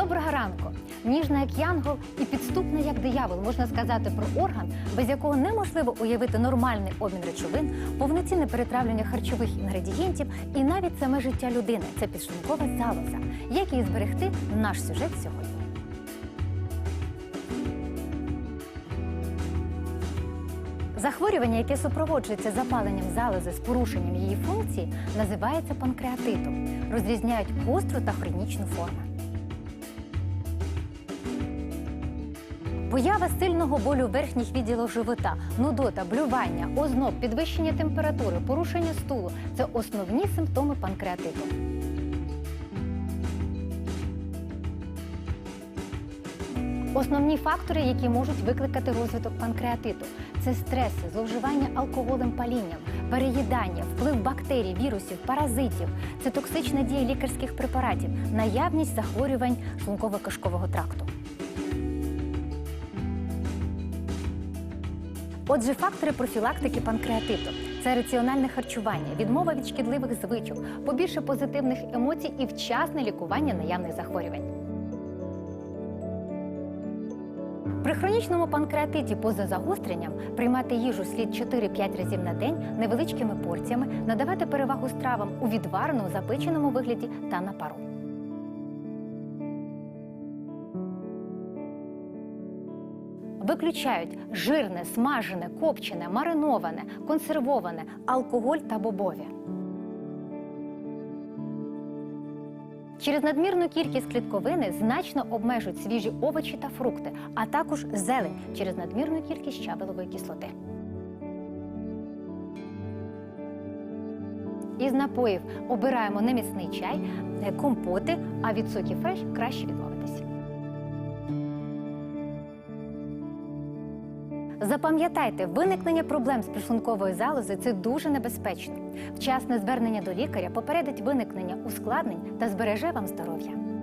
Доброго ранку! Ніжна як янгол і підступна як диявол, можна сказати про орган, без якого неможливо уявити нормальний обмін речовин, повноцінне перетравлення харчових інгредієнтів і навіть саме життя людини це підшлункова залоза. Як її зберегти? Наш сюжет сьогодні. Захворювання, яке супроводжується запаленням залози з порушенням її функції, називається панкреатитом. Розрізняють гостру та хронічну форми. Поява сильного болю верхніх відділах живота, нудота, блювання, озноб, підвищення температури, порушення стулу це основні симптоми панкреатиту. Основні фактори, які можуть викликати розвиток панкреатиту, це стреси, зловживання алкоголем палінням, переїдання, вплив бактерій, вірусів, паразитів, це токсична дія лікарських препаратів, наявність захворювань шлунково-кишкового тракту. Отже, фактори профілактики панкреатиту це раціональне харчування, відмова від шкідливих звичок, побільше позитивних емоцій і вчасне лікування наявних захворювань. При хронічному панкреатиті поза загостренням приймати їжу слід 4-5 разів на день невеличкими порціями, надавати перевагу стравам у відвареному, запеченому вигляді та на пару. Виключають жирне, смажене, копчене, мариноване, консервоване, алкоголь та бобові. Через надмірну кількість клітковини значно обмежують свіжі овочі та фрукти, а також зелень через надмірну кількість щавелової кислоти. Із напоїв обираємо неміцний чай, компоти, а від соків фреш краще відмовитись. Запам'ятайте, виникнення проблем з підшлунковою залози це дуже небезпечно. Вчасне звернення до лікаря попередить виникнення ускладнень та збереже вам здоров'я.